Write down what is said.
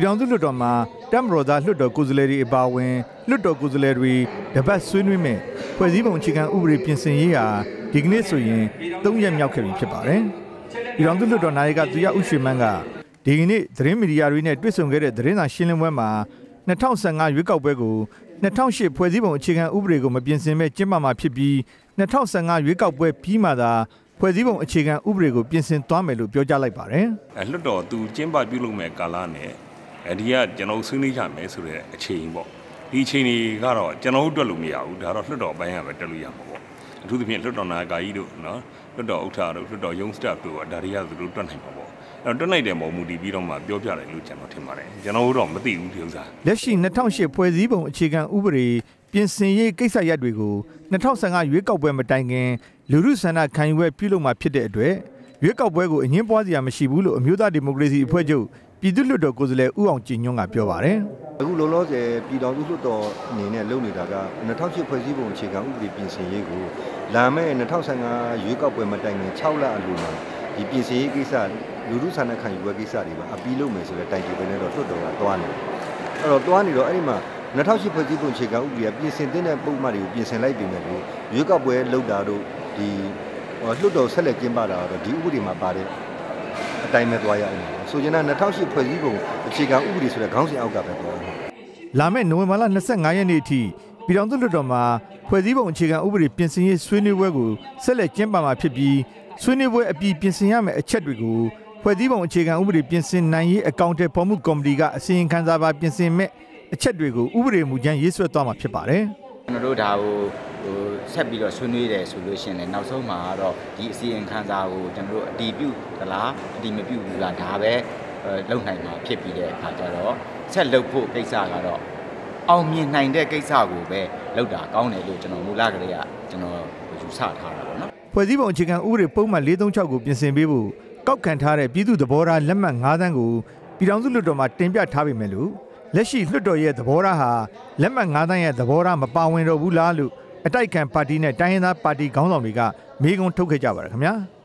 ပြည်ထောင်စုလွှတ်တော်မှာတက်မတော်သားလွှတ်တော်ကိုယ်စားလှယ်တွေအပါအဝင်လွှတ်တော်ကိုယ်စားလှယ်တွေတပတ်ဆွေးနွေးမဲ့ဖွဲ့စည်းပုံအခြေခံဥပဒေပြင်ဆင်ရေးဟာဒီကနေ့ဆိုရင်၃ရက်မြောက်ခဲ့ပြီဖြစ်ပါတယ်။ပြည်ထောင်စုလွှတ်တော်နာယကသူရဥရွှေမန်းကဒီကနေ့သတင်းမီဒီယာတွေနဲ့တွေ့ဆုံခဲ့တဲ့သတင်းစာရှင်းလင်းပွဲမှာ2015ရွေးကောက်ပွဲကို2008ဖွဲ့စည်းပုံအခြေခံဥပဒေကိုမပြင်ဆင်မဲ့ကျင်းပမှာဖြစ်ပြီး2015ရွေးကောက်ပွဲပြီးမှသာဖွဲ့စည်းပုံအခြေခံဥပဒေကိုပြင်ဆင်သွားမယ်လို့ပြောကြားလိုက်ပါတယ်။အဲလွတ်တော်သူကျင်းပပြုလုပ်မဲ့ကာလနဲ့ အဲဒီကကျွန်တော်ဆွေးနွေးကြမယ်ဆိုတဲ့အချိန်ပေါ့ဒီအချိန်တွေကတော့ကျွန်တော်တို့တွက်လို့မရဘူးဒါတော့လွတ်တော်အပိုင်းကပဲတက်လို့ရမှာပေါ့အထူးသဖြင့်လွတ်တော်နာဂာကြီးတို့နော်လွတ်တော်ဥက္ကဋ္ဌတို့လွတ်တော်ယုံစတပ်တို့ဒါတွေကသူတို့တွက်နိုင်မှာပေါ့အဲ့တော့တွက်နိုင်တဲ့ပုံမူတည်ပြီးတော့မှပြောပြတယ်လို့ကျွန်တော်ထင်ပါတယ်ကျွန်တော်တို့တော့မသိဘူးဒီဥစ္စာလက်ရှိ2008ဖွဲ့စည်းပုံအခြေခံဥပဒေပြင်ဆင်ရေးကိစ္စရပ်တွေကို2015ရွေးကောက်ပွဲမတိုင်ခင်လူမှုဆန္ဒခံယူပွဲပြုလုပ်မှာဖြစ်တဲ့အတွက်ရွေးကောက်ပွဲကိုအငင်းပွားစရာမရှိဘူးလို့အမျိုးသားဒီမိုကရေစီအဖွဲ့ချုပ် ပြည်သူ့လွှတ်တော်ကိုယ်စားလှယ်ဦးအောင်ကြည်ညွန့်ကပြောပါတယ်အခုလောလောဆယ်ပြည်တော်စုလွှတ်တော်အနေနဲ့လုပ်နေတာက2008ဖွဲ့စည်းပုံအခြေခံဥပဒေပြင်ဆင်ရေးကိုလာမယ့်2015ရွေးကောက်ပွဲမတိုင်ခင်6လအလိုမှာဒီပြင်ဆင်ရေးကိစ္စလူမှုဆန္ဒခံယူပွဲကိစ္စတွေပါအပီးလုပ်မယ်ဆိုတဲ့တိုင်တီပဲနဲ့တော့လွှတ်တော်ကတွားနေတယ်အဲ့တော့တွားနေတော့အဲ့ဒီမှာ2008ဖွဲ့စည်းပုံအခြေခံဥပဒေကပြင်ဆင်တဲ့ပုံမှန်တွေကိုပြင်ဆင်လိုက်ပြီမဲ့လို့ရွေးကောက်ပွဲလုပ်တာတို့ဒီလွှတ်တော်ဆက်လက်ကျင်းပတာတော့ဒီဥပဒေမှာပါတဲ့ အတိုင်းပဲတွားရအောင်ပါဆိုချင်တာ2008ဖွဲ့စည်းပုံအခြေခံဥပဒေဆိုတဲ့ခေါင်းစဉ်အောက်ကပဲတွားရအောင်လာမယ့်နိုဝင်ဘာလ25ရက်နေ့အထိပြည်ထောင်စုလွှတ်တော်မှာဖွဲ့စည်းပုံအခြေခံဥပဒေပြင်ဆင်ရေးဆွေးနွေးပွဲကိုဆက်လက်ကျင်းပမှာဖြစ်ပြီးဆွေးနွေးပွဲအပြီးပြင်ဆင်ရမယ့်အချက်တွေကိုဖွဲ့စည်းပုံအခြေခံဥပဒေပြင်ဆင်နိုင်ရေးအကောင့်ထဲပေါ်မှုကော်မတီကအစီရင်ခံစာပါပြင်ဆင်မဲ့အချက်တွေကိုဥပဒေမူကြမ်းရေးဆွဲသွားမှာဖြစ်ပါတယ်ကျွန်တော်တို့ဒါကို ဟိုဆက်ပြီးတော့ဆွေးနွေးတယ်ဆိုလို့ရှိရင်လည်းနောက်ဆုံးမှာတော့ဒီအစီရင်ခံစာကိုကျွန်တော်တို့အတီးပြုသလားအတီးမပြုဘူးလားဒါပဲအဲလုံနိုင်မှာဖြစ်ပြီးတဲ့အခါကျတော့ဆက်လုပ်ဖို့ကိစ္စကတော့အောင်မြင်နိုင်တဲ့ကိစ္စကိုပဲလုပ်တာကောင်းတယ်လို့ကျွန်တော်မူလကလေးကကျွန်တော်ယူဆထားတာပေါ့နော်ဖွဲ့စည်းပုံအခြေခံဥပဒေပုံမှန်436ကိုပြင်ဆင်ပေးဖို့ကောက်ခံထားတဲ့ပြည်သူ့သဘောထားလက်မှတ်9သန်းကိုပြည်ထောင်စုလွှတ်တော်မှာတင်ပြထားပေမဲ့လို့လက်ရှိလွှတ်တော်ရဲ့သဘောထားဟာလက်မှတ်9သန်းရဲ့သဘောထားမပါဝင်တော့ဘူးလားလို့ အတိုက်ခံပါတီနဲ့တိုင်းရင်းသားပါတီခေါင်းဆောင်တွေကမေးခွန်းထုတ်ခဲ့ကြပါတယ်ခင်ဗျာ။